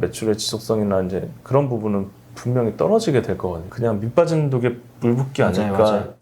매출의 지속성이나 이제 그런 부분은 분명히 떨어지게 될 거거든요. 그냥 밑 빠진 독에 물 붓기 맞아요, 아닐까. 맞아요.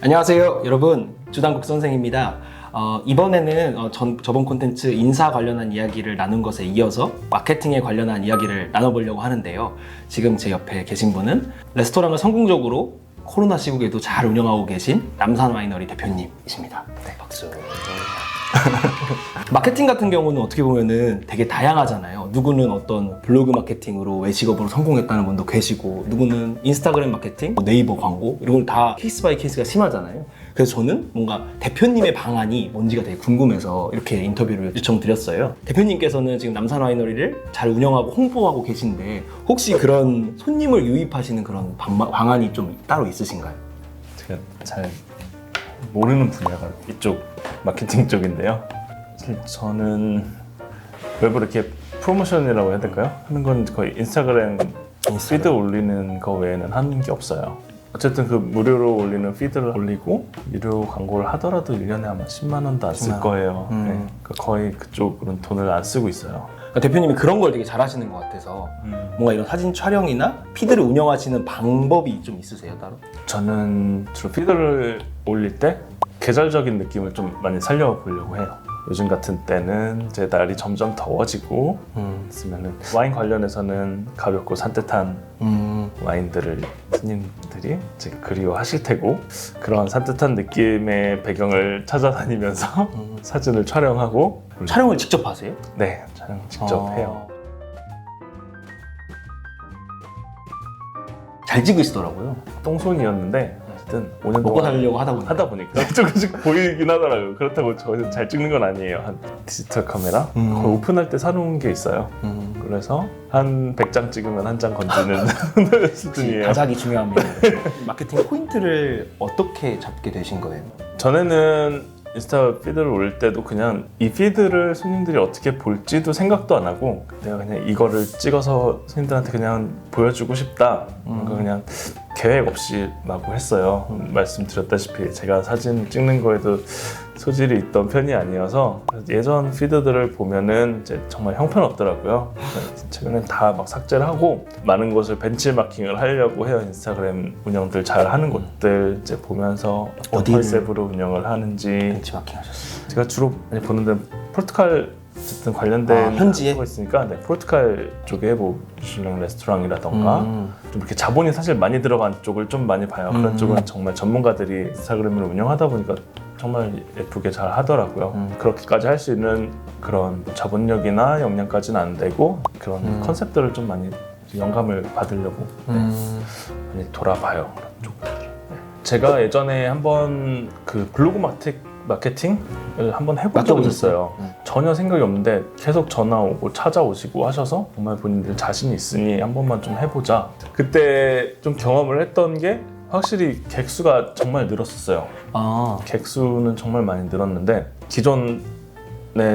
안녕하세요, 여러분. 주당국 선생입니다. 어, 이번에는 어, 전, 저번 콘텐츠 인사 관련한 이야기를 나눈 것에 이어서 마케팅에 관련한 이야기를 나눠보려고 하는데요. 지금 제 옆에 계신 분은 레스토랑을 성공적으로 코로나 시국에도 잘 운영하고 계신 남산 와이너리 대표님이십니다. 네, 박수. 마케팅 같은 경우는 어떻게 보면은 되게 다양하잖아요. 누구는 어떤 블로그 마케팅으로 외식업으로 성공했다는 분도 계시고, 누구는 인스타그램 마케팅, 뭐 네이버 광고 이런 걸 다 케이스 바이 케이스가 심하잖아요. 그래서 저는 뭔가 대표님의 방안이 뭔지가 되게 궁금해서 이렇게 인터뷰를 요청드렸어요. 대표님께서는 지금 남산 와이너리를 잘 운영하고 홍보하고 계신데 혹시 그런 손님을 유입하시는 그런 방마- 방안이 좀 따로 있으신가요? 제가 잘 모르는 분야가 이쪽 마케팅 쪽인데요. 저는 외부로 이렇게 프로모션이라고 해야 될까요? 하는 건 거의 인스타그램 피드 올리는 거 외에는 하는 게 없어요. 어쨌든 그 무료로 올리는 피드를 올리고 유료 광고를 하더라도 1년에 아마 10만 원도 안 10만 쓸 원. 거예요. 음. 네. 그러니까 거의 그쪽으로는 돈을 안 쓰고 있어요. 그러니까 대표님이 그런 걸 되게 잘하시는 것 같아서 음. 뭔가 이런 사진 촬영이나 피드를 운영하시는 방법이 좀 있으세요 따로? 저는 주로 피드를 올릴 때 계절적인 느낌을 좀 많이 살려보려고 해요. 요즘 같은 때는 이제 날이 점점 더워지고 음. 있으면은 와인 관련해서는 가볍고 산뜻한 음. 와인들을 스님들이 이제 그리워하실 테고 그런 산뜻한 느낌의 배경을 찾아다니면서 음. 사진을 촬영하고 촬영을 직접 하세요? 네 촬영 직접 아. 해요. 잘 찍으시더라고요. 똥손이었는데 어쨌든 5년 먹고 동안 살려고 하다 보니까. 하다 보니까 조금씩 보이긴 하더라고요. 그렇다고 저는 잘 찍는 건 아니에요. 한 디지털 카메라 음. 거의 오픈할 때 사놓은 게 있어요. 음. 그래서 한 100장 찍으면 한 장 건지는 수준이에요. 가작이 중요합니다. 마케팅 포인트를 어떻게 잡게 되신 거예요? 전에는 인스타 피드를 올릴 때도 그냥 이 피드를 손님들이 어떻게 볼지도 생각도 안 하고 내가 그냥 이거를 찍어서 손님들한테 그냥 보여주고 싶다 음. 그냥 계획 없이 마구 했어요 말씀드렸다시피 제가 사진 찍는 거에도 소질이 있던 편이 아니어서 예전 피드들을 보면은 이제 정말 형편없더라고요 최근엔 다 막 삭제를 하고 많은 곳을 벤치마킹을 하려고 해요 인스타그램 운영들 잘 하는 곳들 이제 보면서 어떤? 컨셉으로 운영을 하는지 벤치마킹 하셨어요. 제가 주로 많이 보는 데는 포르투갈 어쨌든 관련된 아, 현지에? 거 있으니까 네, 포르투갈 쪽에 뭐 미슐랭 레스토랑이라던가 음. 좀 이렇게 자본이 사실 많이 들어간 쪽을 좀 많이 봐요. 그런 음. 쪽은 정말 전문가들이 인스타그램을 운영하다 보니까 정말 예쁘게 잘 하더라고요. 음. 그렇게까지 할 수 있는 그런 자본력이나 역량까지는 안 되고 그런 음. 컨셉들을 좀 많이 영감을 받으려고 음. 많이 돌아봐요. 그런 쪽들. 네. 제가 예전에 한번 그 블로그 마케팅 마케팅을 한번 해본 적이 있어요. 음. 전혀 생각이 없는데 계속 전화 오고 찾아오시고 하셔서 정말 본인들 자신 있으니 한 번만 좀 해보자. 그때 좀 경험을 했던 게 확실히 객수가 정말 늘었었어요. 아. 객수는 정말 많이 늘었는데 기존에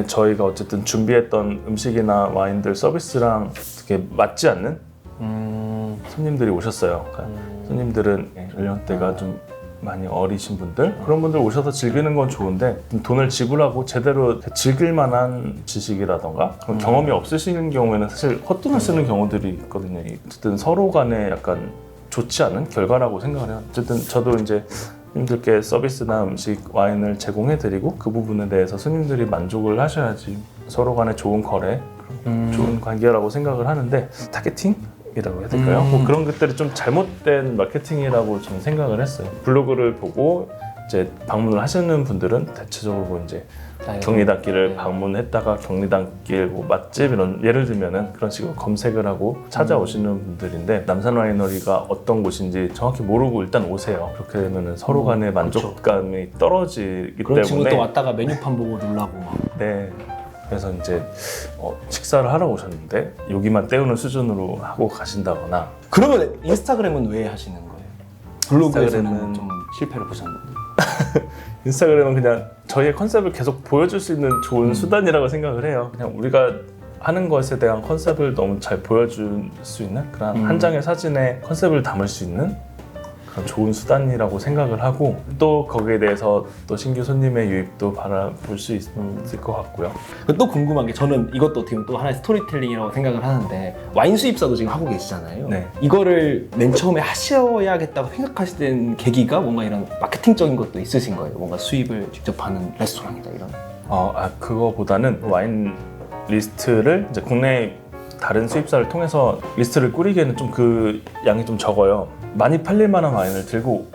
저희가 어쨌든 준비했던 음식이나 와인들 서비스랑 되게 맞지 않는 음. 손님들이 오셨어요. 그러니까 음. 손님들은 연령대가 좀 많이 어리신 분들 그런 분들 오셔서 즐기는 건 좋은데 좀 돈을 지불하고 제대로 즐길 만한 지식이라던가 그런 음. 경험이 없으신 경우에는 사실 헛돈을 쓰는 경우들이 있거든요. 어쨌든 서로 간에 약간 좋지 않은 결과라고 생각을 해요. 어쨌든 저도 이제 손님들께 서비스나 음식, 와인을 제공해드리고 그 부분에 대해서 손님들이 만족을 하셔야지 서로 간에 좋은 거래, 음. 좋은 관계라고 생각을 하는데 타겟팅 이라고 해야 될까요? 음. 뭐 그런 것들이 좀 잘못된 마케팅이라고 저는 생각을 했어요. 블로그를 보고 이제 방문을 하시는 분들은 대체적으로 뭐 이제 경리단길을 네. 방문했다가 경리단길 뭐 맛집 이런 예를 들면은 그런 식으로 검색을 하고 찾아오시는 음. 분들인데 남산 와이너리가 어떤 곳인지 정확히 모르고 일단 오세요. 그렇게 되면은 서로 간의 음, 만족감이 떨어지기 그런 친구 또 때문에 왔다가 메뉴판 보고 놀라고 막. 네. 그래서 이제 어, 식사를 하러 오셨는데 여기만 때우는 수준으로 하고 가신다거나 그러면 인스타그램은 왜 하시는 거예요? 블로그에서는 인스타그램은- 좀 실패를 보셨는데. 인스타그램은 그냥 저희의 컨셉을 계속 보여줄 수 있는 좋은 음. 수단이라고 생각을 해요. 그냥 우리가 하는 것에 대한 컨셉을 너무 잘 보여줄 수 있는 그런 음. 한 장의 사진에 컨셉을 담을 수 있는 좋은 수단이라고 생각을 하고 또 거기에 대해서 또 신규 손님의 유입도 바라볼 수 있- 있을 것 같고요. 그또 궁금한 게 저는 이것도 보면 또 하나의 스토리텔링이라고 생각을 하는데 와인 수입사도 지금 하고 계시잖아요. 네. 이거를 맨 처음에 하셔야겠다고 생각하시던 계기가 뭔가 이런 마케팅적인 것도 있으신 거예요. 뭔가 수입을 직접 하는 레스토랑이다 이런. 어, 아, 그거보다는 와인 리스트를 이제 국내 다른 수입사를 통해서 리스트를 꾸리기에는 좀 그 양이 좀 적어요. 많이 팔릴 만한 와인을 들고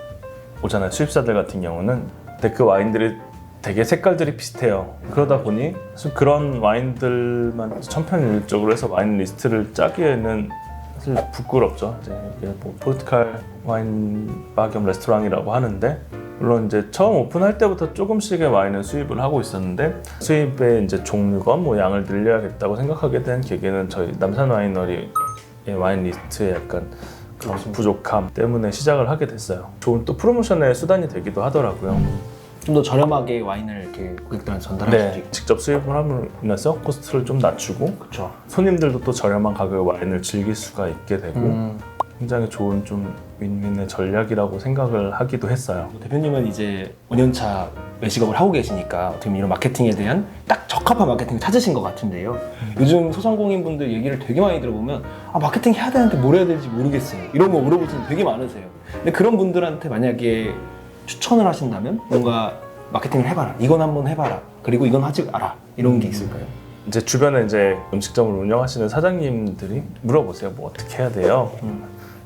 오잖아요. 수입사들 같은 경우는. 근데 그 와인들이 되게 색깔들이 비슷해요. 그러다 보니 그런 와인들만 천편일적으로 해서 와인 리스트를 짜기에는 사실 부끄럽죠. 이제 뭐 포르투갈 와인 바겸 레스토랑이라고 하는데 물론 이제 처음 오픈할 때부터 조금씩의 와인을 수입을 하고 있었는데 수입의 이제 종류가 뭐 양을 늘려야겠다고 생각하게 된 계기는 저희 남산 와이너리의 와인 리스트에 약간 그런 부족함 때문에 시작을 하게 됐어요. 좋은 또 프로모션의 수단이 되기도 하더라고요. 좀 더 저렴하게 와인을 이렇게 고객들한테 전달할 네, 있고. 직접 수입을 함으로써 코스트를 좀 낮추고 그렇죠. 손님들도 또 저렴한 가격의 와인을 즐길 수가 있게 되고 음. 굉장히 좋은 좀 윈윈의 전략이라고 생각을 하기도 했어요. 대표님은 이제 5년차 외식업을 하고 계시니까 어떻게 보면 이런 마케팅에 대한 딱 적합한 마케팅을 찾으신 것 같은데요. 요즘 소상공인분들 얘기를 되게 많이 들어보면 아 마케팅 해야 되는데 뭘 해야 될지 모르겠어요. 이런 거 물어보시는 되게 많으세요. 근데 그런 분들한테 만약에 추천을 하신다면 뭔가 마케팅을 해봐라. 이건 한번 해봐라. 그리고 이건 하지 마라. 이런 게 있을까요? 이제 주변에 이제 음식점을 운영하시는 사장님들이 물어보세요. 뭐 어떻게 해야 돼요?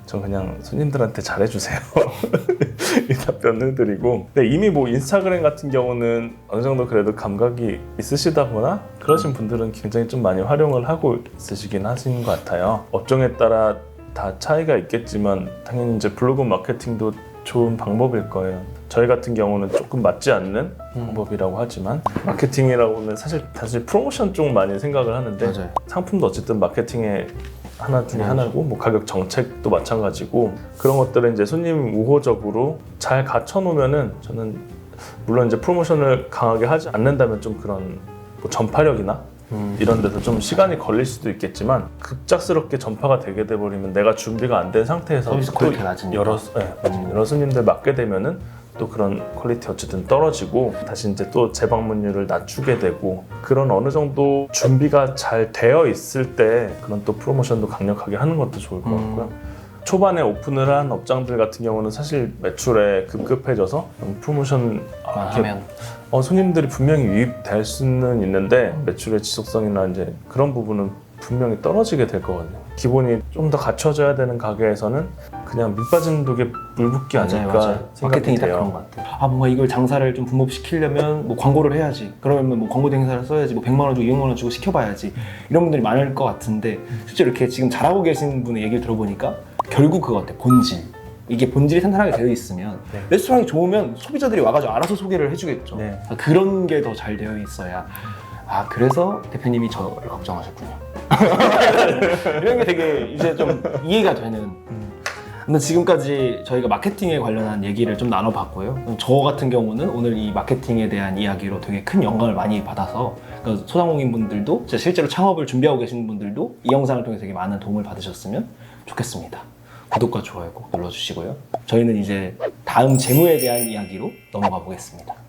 저 그냥 손님들한테 잘해주세요. 이 답변을 드리고. 근데 이미 뭐 인스타그램 같은 경우는 어느 정도 그래도 감각이 있으시다거나 그러신 분들은 굉장히 좀 많이 활용을 하고 있으시긴 하신 것 같아요. 업종에 따라 다 차이가 있겠지만 당연히 이제 블로그 마케팅도 좋은 방법일 거예요. 저희 같은 경우는 조금 맞지 않는 방법이라고 하지만 마케팅이라고는 사실 사실 프로모션 쪽 많이 생각을 하는데 맞아요. 상품도 어쨌든 마케팅의 하나 중에 하나고 뭐 가격 정책도 마찬가지고 그런 것들을 이제 손님 우호적으로 잘 갖춰 놓으면은 저는 물론 이제 프로모션을 강하게 하지 않는다면 좀 그런 뭐 전파력이나 이런 데서 좀 시간이 걸릴 수도 있겠지만 급작스럽게 전파가 되게 돼 버리면 내가 준비가 안 된 상태에서 서비스 낮으니까. 여러 네, 맞아요. 여러 손님들 맡게 되면은 또 그런 퀄리티 어쨌든 떨어지고 다시 이제 또 재방문율을 낮추게 되고 그런 어느 정도 준비가 잘 되어 있을 때 그런 또 프로모션도 강력하게 하는 것도 좋을 것 음. 같고요. 초반에 오픈을 한 업장들 같은 경우는 사실 매출에 급급해져서 프로모션 아, 하면 어, 손님들이 분명히 유입될 수는 있는데 매출의 지속성이나 이제 그런 부분은 분명히 떨어지게 될 거거든요. 기본이 좀 더 갖춰져야 되는 가게에서는 그냥 밑 빠진 독에 물 붓기 아닐까 생각이 마케팅이 딱 돼요. 그런 것 같아요. 아 뭔가 이걸 장사를 좀 분업시키려면 뭐 광고를 해야지. 그러면 뭐 광고 대행사를 써야지. 뭐 100만 원 주고 200만 원 주고 시켜봐야지. 이런 분들이 많을 것 같은데 실제 로 이렇게 지금 잘하고 계신 분의 얘기를 들어보니까 결국 그거 같아. 본질. 이게 본질이 탄탄하게 되어 있으면 네. 레스토랑이 좋으면 소비자들이 와가지고 알아서 소개를 해주겠죠. 네. 아, 그런 게 더 잘 되어 있어야. 아 그래서 대표님이 저를 걱정하셨군요. 이런 게 되게 이제 좀 이해가 되는. 근데 지금까지 저희가 마케팅에 관련한 얘기를 좀 나눠봤고요. 저 같은 경우는 오늘 이 마케팅에 대한 이야기로 되게 큰 영감을 많이 받아서 그러니까 소상공인 분들도 진짜 실제로 창업을 준비하고 계신 분들도 이 영상을 통해 되게 많은 도움을 받으셨으면 좋겠습니다. 구독과 좋아요 꼭 눌러주시고요. 저희는 이제 다음 재무에 대한 이야기로 넘어가 보겠습니다.